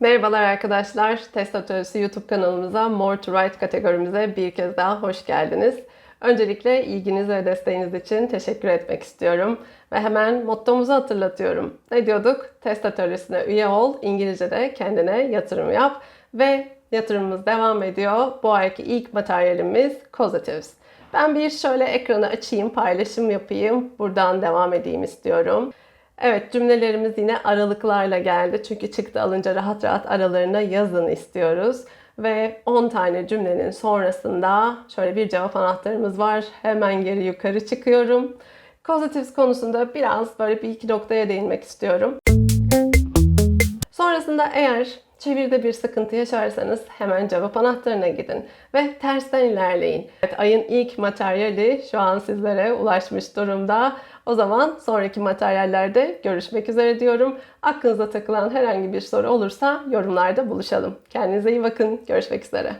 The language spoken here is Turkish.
Merhabalar arkadaşlar. Test Atölyesi YouTube kanalımıza More to Write kategorimize bir kez daha hoş geldiniz. Öncelikle ilginiz ve desteğiniz için teşekkür etmek istiyorum. Ve hemen mottomuzu hatırlatıyorum. Ne diyorduk? Test Atölyesi'ne üye ol, İngilizce'de kendine yatırım yap. Ve yatırımımız devam ediyor. Bu ayki ilk materyalimiz Causatives. Ben bir şöyle ekranı açayım, paylaşım yapayım. Buradan devam edeyim istiyorum. Evet cümlelerimiz yine aralıklarla geldi. Çünkü çıktı alınca rahat rahat aralarına yazın istiyoruz. Ve 10 tane cümlenin sonrasında şöyle bir cevap anahtarımız var. Hemen geri yukarı çıkıyorum. Causatives konusunda biraz böyle bir iki noktaya değinmek istiyorum. Sonrasında eğer çeviride bir sıkıntı yaşarsanız hemen cevap anahtarına gidin ve tersten ilerleyin. Evet, ayın ilk materyali şu an sizlere ulaşmış durumda. O zaman sonraki materyallerde görüşmek üzere diyorum. Aklınıza takılan herhangi bir soru olursa yorumlarda buluşalım. Kendinize iyi bakın. Görüşmek üzere.